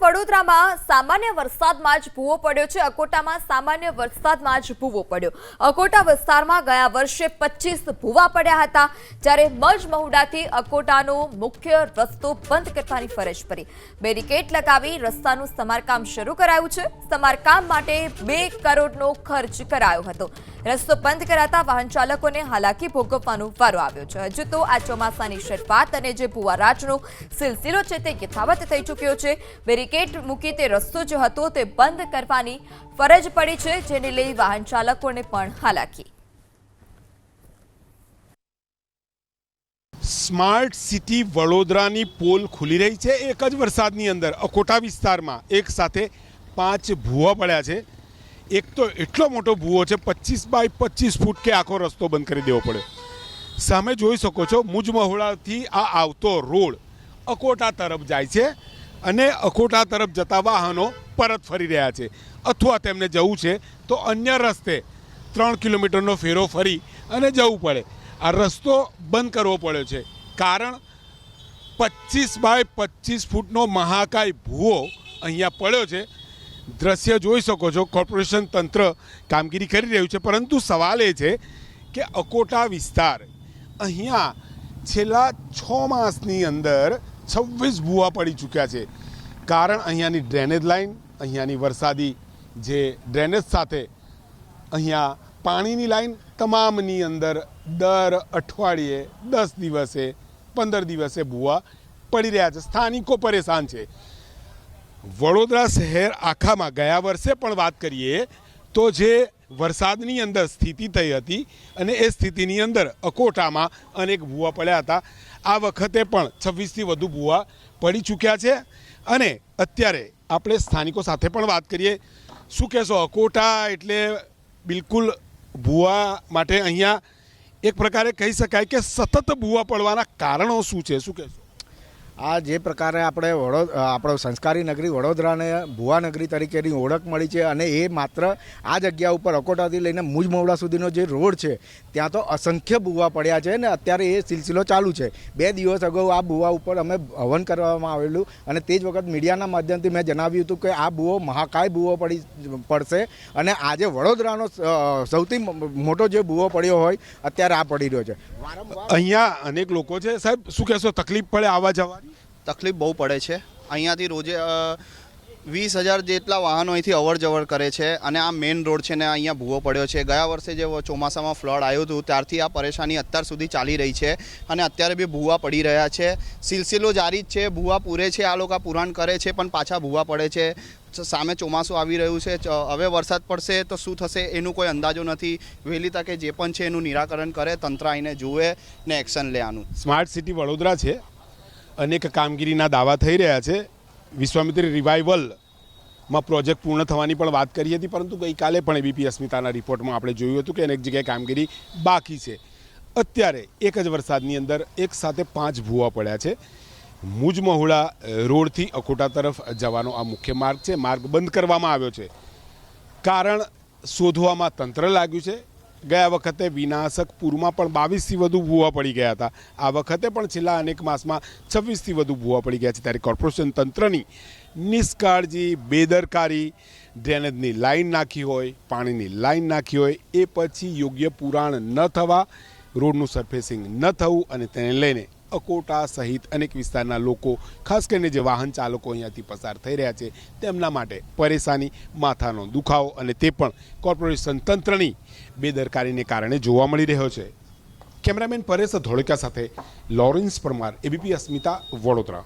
વડોદરામાં સામાન્ય વરસાદમાં જ ભૂવો પડ્યો છે. અકોટામાં સામાન્ય વરસાદમાં જ ભૂવો પડ્યો. અકોટા વિસ્તારમાં ગયા વર્ષે પચીસ ભૂવા પડ્યા હતા. જ્યારે મજ મહુડાથી અકોટાનો મુખ્ય રસ્તો બંધ કરવાની ફરજ પડી. બેરિકેડ લગાવી રસ્તાનું સમારકામ શરૂ કરાયું છે. સમારકામ માટે બે કરોડનો ખર્ચ કરાયો હતો. રસ્તો બંધ કરાતા વાહન ચાલકોને હાલાકી ભોગવવાનો વારો આવ્યો છે. હજુ તો આ ચોમાસાની શરૂઆત અને જે ભુવારાજનો સિલસિલો છે તે યથાવત થઈ ચૂક્યો છે. બેરિકેડ મૂકી તે રસ્તો જે હતો તે બંધ કરવાની ફરજ પડી છે, જેને લઈ વાહન ચાલકોને પણ હાલાકી. સ્માર્ટ સિટી વડોદરાની પોલ ખુલી રહી છે. એક જ વરસાદની અંદર અકોટા વિસ્તારમાં એક સાથે પાંચ ભૂવા પડ્યા છે. એક તો એટલો મોટો ભૂવો છે, પચીસ બાય પચીસ ફૂટ કે આખો રસ્તો બંધ કરી દેવો પડે. સામે જોઈ શકો છો મુજ મહુડાથી આ આવતો રોડ અકોટા તરફ જાય છે અને અકોટા તરફ જતા વાહનો પરત ફરી રહ્યા છે. અથવા તેમને જવું છે, તો અન્ય રસ્તે ત્રણ કિલોમીટરનો ફેરો ફરી અને જવું પડે. આ રસ્તો બંધ કરવો પડ્યો છે, કારણ પચીસ બાય પચીસ ફૂટનો મહાકાય ભૂવો અહીંયા પડ્યો છે. દ્રશ્ય જોઈ શકો છો. કોર્પોરેશન તંત્ર કામગીરી કરી રહ્યું છે. પરંતુ સવાલ એ છે કે અકોટા વિસ્તાર અહીંયા છેલ્લા છ માસની અંદર છવ્વીસ ભૂવા પડી ચૂક્યા છે. કારણ અહીંયાની ડ્રેનેજ લાઈન અહીંયાની વરસાદી જે ડ્રેનેજ સાથે અહીંયા પાણીની લાઈન તમામની અંદર દર અઠવાડિયે દસ દિવસે, પંદર દિવસે ભૂવા પડી રહ્યા છે. સ્થાનિકો પરેશાન છે. વડોદરા શહેર આખામાં ગયા વર્ષે પણ વાત કરીએ તો જે વરસાદની અંદર સ્થિતિ થઈ હતી અને એ સ્થિતિની અંદર અકોટામાં અનેક ભૂવા પડ્યા હતા. આ વખતે પણ છવ્વીસથી વધુ ભૂવા પડી ચૂક્યા છે અને અત્યારે આપણે સ્થાનિકો સાથે પણ વાત કરીએ. શું કહેશો? અકોટા એટલે બિલકુલ ભૂવા માટે અહીંયા એક પ્રકારે કહી શકાય કે સતત ભૂવા પડવાના કારણો શું છે? શું કહેશો? આ જે પ્રકારે આપણે વડો આપણો સંસ્કારી નગરી વડોદરાને ભુવા નગરી તરીકેની ઓળખ મળી છે અને એ માત્ર આ જગ્યા ઉપર અકોટાથી લઈને મુજ મવડા સુધીનો જે રોડ છે, ત્યાં તો અસંખ્ય ભૂવા પડ્યા છે ને અત્યારે એ સિલસિલો ચાલુ છે. બે દિવસ અગાઉ આ ભૂવા ઉપર અમે હવન કરવામાં આવેલું અને તે જ વખત મીડિયાના માધ્યમથી મેં જણાવ્યું હતું કે આ ભૂવો મહાકાય ભૂવો પડી, પડશે અને આજે વડોદરાનો સૌથી મોટો જે ભૂવો પડ્યો હોય, અત્યારે આ પડી રહ્યો છે. અહીંયા અનેક લોકો છે. સાહેબ, શું કહેશો? તકલીફ પડે આવવા જવાની? તકલીફ બહુ પડે છે. અહીંયાથી રોજે વીસ હજાર જેટલા વાહનો અહીંથી અવર જવર કરે છે અને આ મેઇન રોડ છે ને અહીંયા ભૂવો પડ્યો છે. ગયા વર્ષે જે ચોમાસામાં ફ્લડ આવ્યું હતું, ત્યારથી આ પરેશાની અત્યાર સુધી ચાલી રહી છે અને અત્યારે બી ભૂવા પડી રહ્યા છે. સિલસિલો જારી જ છે, ભૂવા પૂરે છે, આ લોકો પુરાણ કરે છે, પણ પાછા ભૂવા પડે છે. સામે ચોમાસું આવી રહ્યું છે હવે વરસાદ પડશે તો શું થશે એનું કોઈ અંદાજો નથી. વહેલી તકે જે પણ છે એનું નિરાકરણ કરે, તંત્ર આવીને જુએ ને એક્શન લે આનું. સ્માર્ટ સિટી વડોદરા છે. અનેક કામગીરીના દાવા થઈ રહ્યા છે. વિશ્વામિત્રી રિવાઇવલમાં પ્રોજેક્ટ પૂર્ણ થવાની પણ વાત કરી હતી, પરંતુ ગઈકાલે પણ એબીપી અસ્મિતાના રિપોર્ટમાં આપણે જોયું હતું કે અનેક જગ્યાએ કામગીરી બાકી છે. અત્યારે એક જ વરસાદની અંદર એક સાથે પાંચ ભૂવા પડ્યા છે. મુજ રોડથી અકોટા તરફ જવાનો આ મુખ્ય માર્ગ છે. માર્ગ બંધ કરવામાં આવ્યો છે. કારણ શોધવામાં તંત્ર લાગ્યું છે. ગયા વખતે વિનાશક પૂરમાં પણ બાવીસથી વધુ ભૂવા પડી ગયા હતા. આ વખતે પણ છેલ્લા અનેક માસમાં છવ્વીસથી વધુ ભૂવા પડી ગયા છે. ત્યારે કોર્પોરેશન તંત્રની નિષ્કાળજી, બેદરકારી, ડ્રેનેજની લાઇન નાખી હોય, પાણીની લાઇન નાખી હોય, એ પછી યોગ્ય પુરાણ ન થવા, રોડનું સરફેસિંગ ન થવું અને તેને લઈને અકોટા સહિત અનેક વિસ્તારના લોકો, ખાસ કરીને જે વાહન ચાલકો અહીંયાથી પસાર થઈ રહ્યા છે, તેમના માટે પરેશાની, માથાનો દુખાવો અને તે પણ કોર્પોરેશન તંત્રની બેદરકારીને કારણે જોવા મળી રહ્યો છે. કેમેરામેન પરેશ ધોળકા સાથે લોરેન્સ પરમાર એબીપી અસ્મિતા, વડોદરા.